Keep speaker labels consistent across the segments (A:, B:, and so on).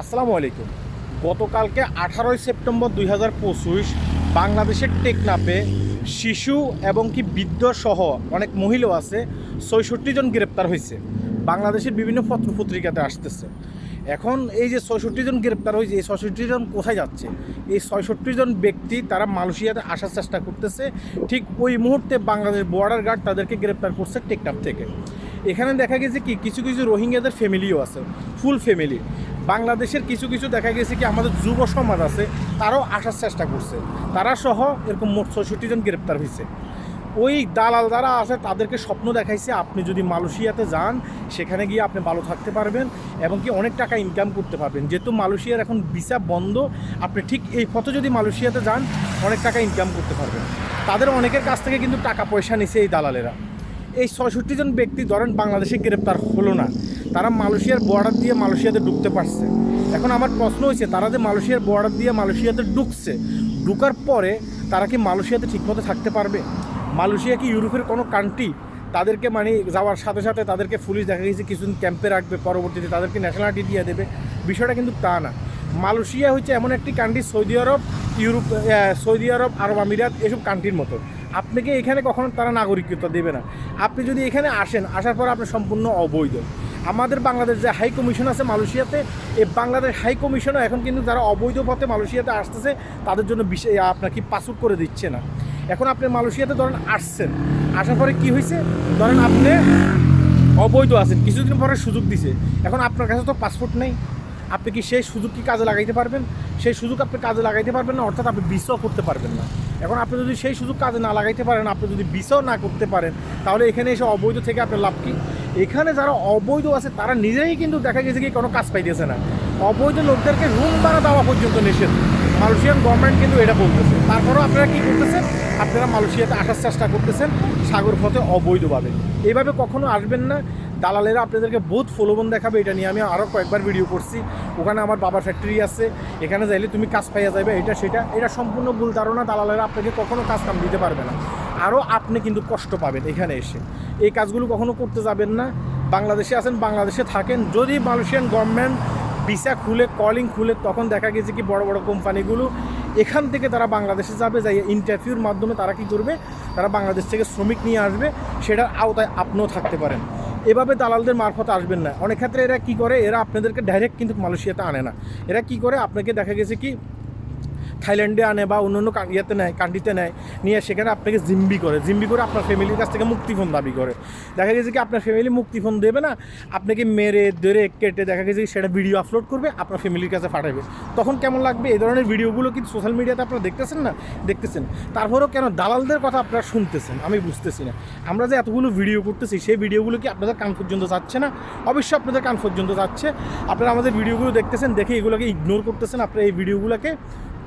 A: আসসালামু আলাইকুম। গতকালকে আঠারোই সেপ্টেম্বর দুই হাজার পঁচিশ বাংলাদেশের টেকনাপে শিশু এবং কি বৃদ্ধ সহ অনেক মহিলা আছে, ছয়ষট্টি জন গ্রেপ্তার হয়েছে। বাংলাদেশের বিভিন্ন পত্র পত্রিকাতে আসতেছে। এখন এই যে ছয়ষট্টি জন গ্রেপ্তার হয়েছে, এই ছয়ষট্টি জন কোথায় যাচ্ছে? এই ছয়ষট্টি জন ব্যক্তি তারা মালয়েশিয়াতে আসার চেষ্টা করতেছে। ঠিক ওই মুহূর্তে বাংলাদেশ বর্ডার গার্ড তাদেরকে গ্রেপ্তার করছে টেকনাপ থেকে। এখানে দেখা গেছে কি, কিছু কিছু রোহিঙ্গাদের ফ্যামিলিও আছে ফুল ফ্যামিলি বাংলাদেশের কিছু কিছু দেখা গেছে কি আমাদের যুব সমাজ আছে, তারাও আসার চেষ্টা করছে। তারা সহ এরকম মোট ছয়ষট্টি জন গ্রেপ্তার হয়েছে। ওই দালাল যারা আছে, তাদেরকে স্বপ্ন দেখাইছে আপনি যদি মালয়েশিয়াতে যান, সেখানে গিয়ে আপনি ভালো থাকতে পারবেন এবং কি অনেক টাকা ইনকাম করতে পারবেন। যেহেতু মালয়েশিয়ার এখন ভিসা বন্ধ, আপনি ঠিক এই পথে যদি মালয়েশিয়াতে যান, অনেক টাকা ইনকাম করতে পারবেন। তাদের অনেকের কাছ থেকে কিন্তু টাকা পয়সা নিছে এই দালালেরা। এই ছয়ষট্টি জন ব্যক্তি ধরেন বাংলাদেশে গ্রেপ্তার হলো না। তারা মালয়েশিয়ার বর্ডার দিয়ে মালয়েশিয়াতে ঢুকতে পারছে। এখন আমার প্রশ্ন হয়েছে, তারা যে মালয়েশিয়ার বর্ডার দিয়ে মালয়েশিয়াতে ঢুকছে, ঢুকার পরে তারা কি মালয়েশিয়াতে ঠিকমতো থাকতে পারবে? মালয়েশিয়া কি ইউরোপের কোনো কান্ট্রি তাদেরকে মানে যাওয়ার সাথে সাথে তাদেরকে পুলিশ দেখা গেছে, কিছুদিন ক্যাম্পে রাখবে, পরবর্তীতে তাদেরকে ন্যাশনালিটি দিয়ে দেবে। বিষয়টা কিন্তু তা না। মালয়েশিয়া হচ্ছে এমন একটি country Saudi Arab, Europe Saudi Arab Arab আমিরাত, এসব কান্ট্রির মতো। আপনাকে এখানে কখনো তারা নাগরিকত্ব দেবে না? আপনি যদি এখানে আসেন, আসার পর আপনি সম্পূর্ণ অবৈধ। আমাদের বাংলাদেশ যে হাই কমিশন আছে মালয়েশিয়াতে, এই বাংলাদেশ হাই কমিশনও এখন কিন্তু যারা অবৈধ পথে মালয়েশিয়াতে আসতেছে, তাদের জন্য বিশেষ আপনার কি পাসপোর্ট করে দিচ্ছে না। এখন আপনি মালয়েশিয়াতে ধরেন আসছেন, আসার পরে কি হয়েছে ধরেন আপনি অবৈধ আছেন, কিছুদিন পরে সুযোগ দিছে। এখন আপনার কাছে তো পাসপোর্ট নেই। আপনি কি সেই সুযোগ কি কাজে লাগাইতে পারবেন? সেই সুযোগ আপনি কাজে লাগাইতে পারবেন না, অর্থাৎ আপনি বিসাও করতে পারবেন না। এখন আপনি যদি সেই সুযোগ কাজে না লাগাইতে পারেন, আপনি যদি বিসাও না করতে পারেন, তাহলে এখানে এসে অবৈধ থেকে আপনার লাভ কি? এখানে যারা অবৈধ আছে, তারা নিজেই কিন্তু দেখা গেছে কি কোনো কাজ পাইতেছে না। অবৈধ লোকদেরকে রুম ভাড়া দেওয়া পর্যন্ত নিষেধ। মালয়েশিয়ান গভর্নমেন্ট কিন্তু এটা বলতেছে। তারপরেও আপনারা কী করতেছেন? আপনারা মালয়েশিয়াতে আসার চেষ্টা করতেছেন সাগর পথে অবৈধভাবে। এইভাবে কখনো আসবেন না। দালালেরা আপনাদেরকে বহুত ফলোবন দেখাবে, এটা নিয়ে আমি আরও কয়েকবার ভিডিও করছি। ওখানে আমার বাবার ফ্যাক্টরি আছে। এখানে যাইলে তুমি কাজ পাইয়া যাবে এটা সেটা। এটা সম্পূর্ণ ভুল ধারণা। দালালেরা আপনাকে কখনো কাজ কাম দিতে পারবে না। আরও আপনি কিন্তু কষ্ট পাবেন এখানে এসে। এই কাজগুলো কখনো করতে যাবেন না। বাংলাদেশে আছেন, বাংলাদেশে থাকেন। যদি মালয়েশিয়ান গভর্নমেন্ট ভিসা খুলে কলিং খুলে, তখন দেখা গেছে কি বড় বড় কোম্পানিগুলো এখান থেকে তারা বাংলাদেশে যাবে যাই ইন্টারভিউর মাধ্যমে তারা কি করবে? তারা বাংলাদেশ থেকে শ্রমিক নিয়ে আসবে, সেটার আওতায় আপনিও থাকতে পারেন। এভাবে দালালদের মারফত আসবেন না। অনেক ক্ষেত্রে এরা কি করে? এরা আপনাদেরকে ডাইরেক্ট কিন্তু মালয়েশিয়াতে আনে না। এরা কি করে? আপনাকে দেখা গেছে কি থাইল্যান্ডে আনে বা অন্য অন্য ইয়েতে নেয় কান্ট্রিতে নেয়, নিয়ে সেখানে আপনাকে জিম্বি করে। জিম্বি করে আপনার ফ্যামিলির কাছ থেকে মুক্তিপণ দাবি করে। দেখা গেছে কি আপনার ফ্যামিলি মুক্তিপণ দেবে না, আপনাকে মেরে, ধরে, কেটে দেখা গেছে সেটা ভিডিও আপলোড করবে, আপনার ফ্যামিলির কাছে পাঠাবে। তখন কেমন লাগবে? এই ধরনের ভিডিওগুলো কিন্তু সোশ্যাল মিডিয়াতে আপনারা দেখতেছেন না? দেখতেছেন। তারপরেও কেন দালালদের কথা আপনারা শুনতেছেন? আমি বুঝতেছি না। আমরা যে এতগুলো ভিডিও করতেছি, সেই ভিডিওগুলো কি আপনাদের কান পর্যন্ত যাচ্ছে না? অবশ্যই আপনাদের কান পর্যন্ত যাচ্ছে। আপনারা আমাদের ভিডিওগুলো দেখতেছেন, দেখে এগুলোকে ইগনোর করতেছেন। আপনারা এই ভিডিওগুলোকে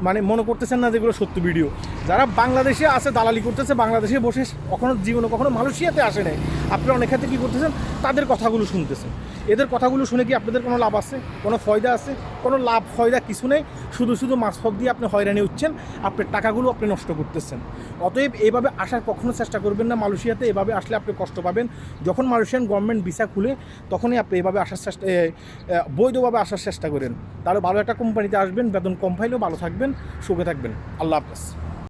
A: মানে মনে করতেছেন না যেগুলো সত্য ভিডিও। যারা বাংলাদেশে আছে, দালালি করতেছে, বাংলাদেশে বসে কখনো জীবনে, কখনো মালয়েশিয়াতে আসে নাই। আপনারা অনেক ক্ষেত্রে কী করতেছেন? তাদের কথাগুলো শুনতেছেন। এদের কথাগুলো শুনে কি আপনাদের কোনো লাভ আছে? কোনো ফয়দা আছে? কোনো লাভ, ফয়দা কিছু নেই? শুধু শুধু মাঝপথ দিয়ে আপনি হয়রানি হচ্ছেন, আপনার টাকাগুলো আপনি নষ্ট করতেছেন। অতএব এভাবে আসার কখনো চেষ্টা করবেন না মালয়েশিয়াতে, এভাবে আসলে আপনি কষ্ট পাবেন। যখন মালয়েশিয়ান গভর্নমেন্ট ভিসা খুলে, তখনই আপনি এভাবে আসার চেষ্টা বৈধভাবে আসার চেষ্টা করেন। তাহলে ভালো একটা কোম্পানিতে আসবেন, বেতন কম পাইলেও ভালো থাকবেন, সুখে থাকবেন। আল্লাহ হাফেজ।